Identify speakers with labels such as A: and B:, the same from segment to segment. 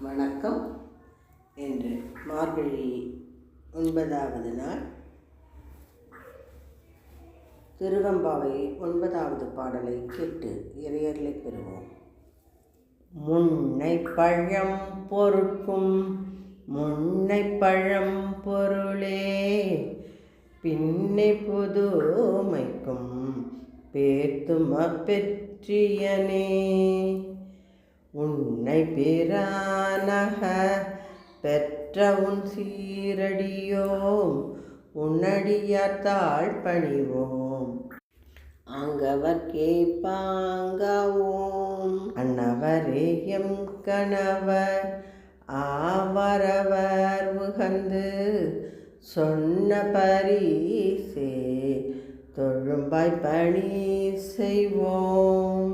A: வணக்கம் என்று மார்கழி ஒன்பதாவது நாள் திருவம்பாவை ஒன்பதாவது பாடலை கேட்டு இறையர்களை பெறுவோம். முன்னை பழம் பொருட்கும் முன்னை பழம் பொருளே பின்னை புதுமைக்கும் பேத்தும் பெற்றியனே உன்னை பிரானக பெற்ற உன் சீரடியோம் உன்னடியாத்தாள் பணிவோம் அங்கவர் கேட்பாங்கவும் அன்னவரே எம் கணவர் ஆவரவர் உகந்து சொன்ன பரிசே தொழும்பாய் பணி செய்வோம்.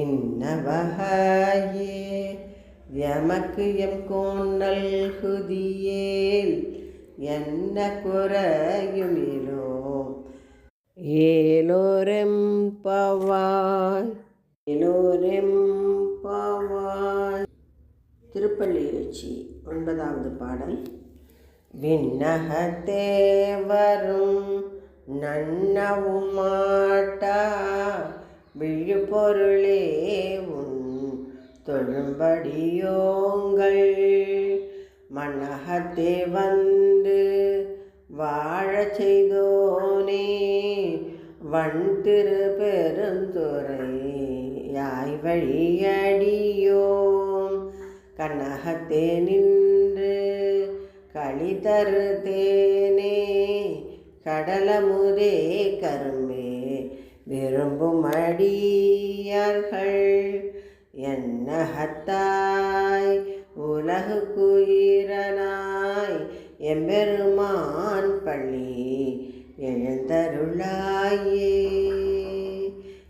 A: இன்னவகையே எமக்கு எம் கோன்னல் குதியேல் என்ன குறையுமிலோ ஏலோரெம் பவாய் ஏலோரெம் பவாய். திருப்பள்ளி எழுச்சி ஒன்பதாவது பாடல். விண்ணகத்தே வரும் நன்னவுமாட்டா விழுப்பொருளே உன் தொழும்படியோங்கள். மன்னகத்தே வந்து வாழச் செய்தோனே வன் திரு பெருந்துறை யாய் வழியடியோம் கண்ணகத்தே நின்று களி தருதேனே கடலமுதே கரும்பே விரும்பும் அடியார்கள் என்னகத்தாய் உலகு குயிரனாய் எம்பெருமான் பள்ளி எழுந்தருளாயே.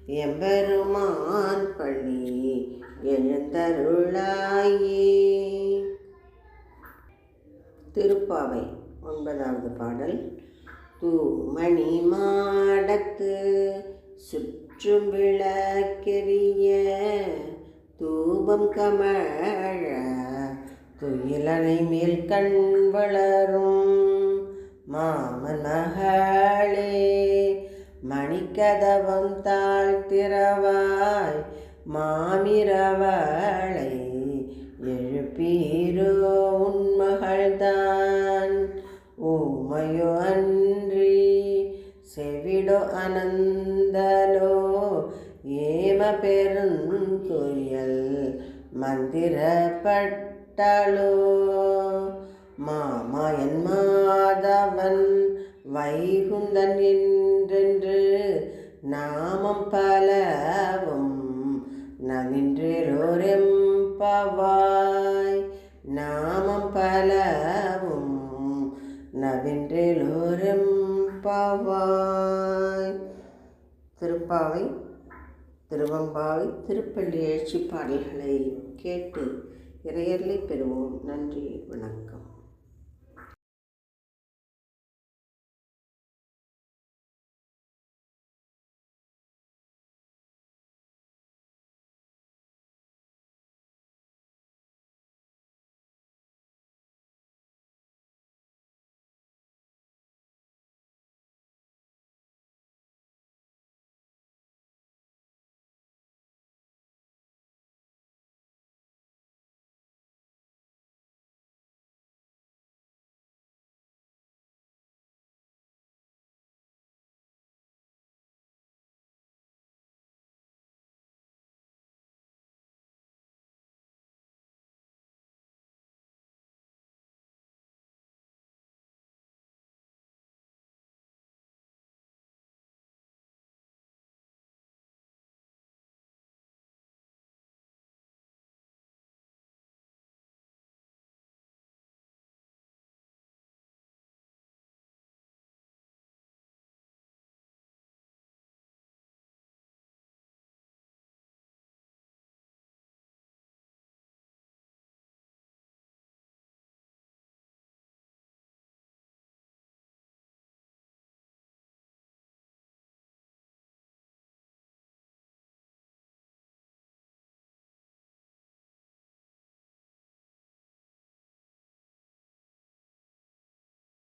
A: எம்பெருமான் பள்ளி எழுந்தருளாயே. திருப்பாவை ஒன்பதாவது பாடல். தூமணி மாடத்து சுற்றும் விளக்கெரிய தூபம் கமழ துயிலனை மேல் கண் வளரும் மாமன் மகளே மணிக்கதவம் தாழ்த்திரவாய் மாமிரவளை எழுப்பீரோ உன்மகள்தான் ஊமையோ அன்றி செவிடோ அனந்தலோ ஏம பெருந்த பெருந்துயல் மந்திரப்பட்டாளோ மாமாயன் மாதவன் வைகுந்தன் என்றென்று நாமம் பலவும் நவின்றோரெம்பவாய் நாமம் பலவும் நவின்றோரெம்பவாய் திருப்பாவை திருவம்பாவை திருப்பள்ளி எழுச்சி பாடல்களை கேட்டு இறையர்களை பெறுவோம். நன்றி வணக்கம்.